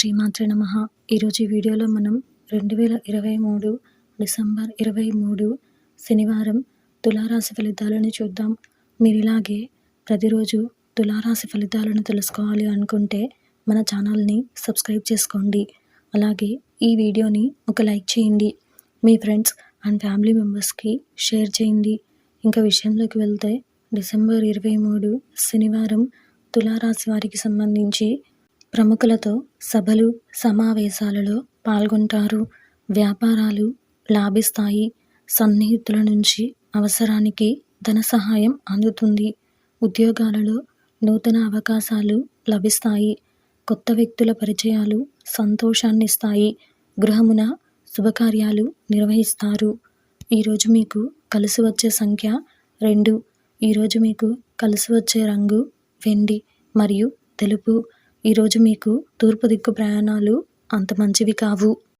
శ్రీమాత్రే నమ. ఈరోజు వీడియోలో మనం రెండు వేల ఇరవై మూడు డిసెంబర్ ఇరవై మూడు శనివారం తులారాశి ఫలితాలను చూద్దాం. మీరు ఇలాగే ప్రతిరోజు తులారాశి ఫలితాలను తెలుసుకోవాలి అనుకుంటే మన ఛానల్ని సబ్స్క్రైబ్ చేసుకోండి. అలాగే ఈ వీడియోని ఒక లైక్ చేయండి. మీ ఫ్రెండ్స్ అండ్ ఫ్యామిలీ మెంబర్స్కి షేర్ చేయండి. ఇంకా విషయంలోకి వెళ్తే డిసెంబర్ ఇరవై మూడు శనివారం తులారాశి వారికి సంబంధించి ప్రముఖులతో సభలు సమావేశాలలో పాల్గొంటారు. వ్యాపారాలు లాభిస్తాయి. సన్నిహితుల నుంచి అవసరానికి ధన సహాయం అందుతుంది. ఉద్యోగాలలో నూతన అవకాశాలు లభిస్తాయి. కొత్త వ్యక్తుల పరిచయాలు సంతోషాన్ని ఇస్తాయి గృహమున శుభకార్యాలు నిర్వహిస్తారు. ఈరోజు మీకు కలిసి వచ్చే సంఖ్య రెండు. ఈరోజు మీకు కలిసి వచ్చే రంగు వెండి మరియు తెలుపు. ఈరోజు మీకు తూర్పు దిక్కు ప్రయాణాలు అంత మంచివి కావు.